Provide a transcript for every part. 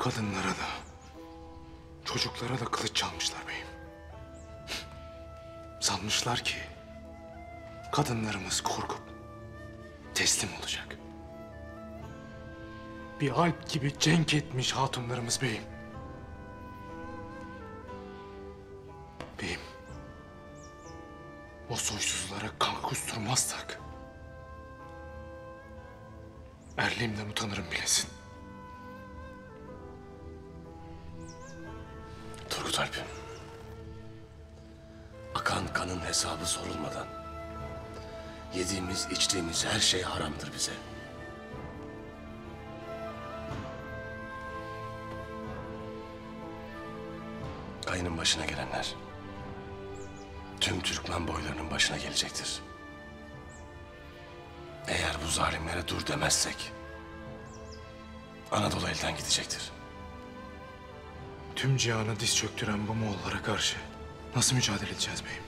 Kadınlara da, çocuklara da kılıç çalmışlar beyim. Sanmışlar ki kadınlarımız korkup teslim olacak. Bir alp gibi cenk etmiş hatunlarımız beyim. Beyim, o soysuzlara kan kusturmazsak erliğimden utanırım bilesin. Turgut. Akan kanın hesabı sorulmadan yediğimiz içtiğimiz her şey haramdır bize. Kayının başına gelenler tüm Türkmen boylarının başına gelecektir. Eğer bu zalimlere dur demezsek Anadolu elden gidecektir. Tüm cihanı diz çöktüren bu Moğollara karşı nasıl mücadele edeceğiz beyim?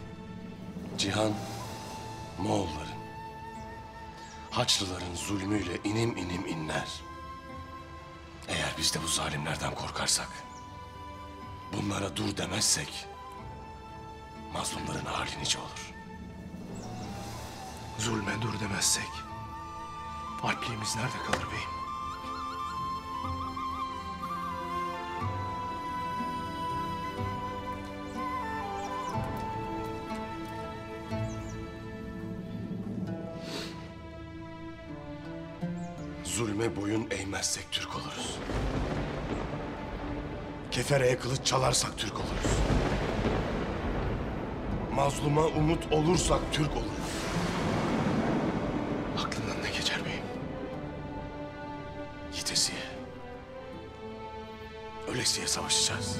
Cihan, Moğolların, Haçlıların zulmüyle inim inim inler. Eğer biz de bu zalimlerden korkarsak, bunlara dur demezsek, mazlumların hali nice olur. Zulme dur demezsek alpliğimiz nerede kalır beyim? Zulme boyun eğmezsek Türk oluruz. Kefereye kılıç çalarsak Türk oluruz. Mazluma umut olursak Türk oluruz. Aklından ne geçer beyim? Yitesiye, ölesiye savaşacağız.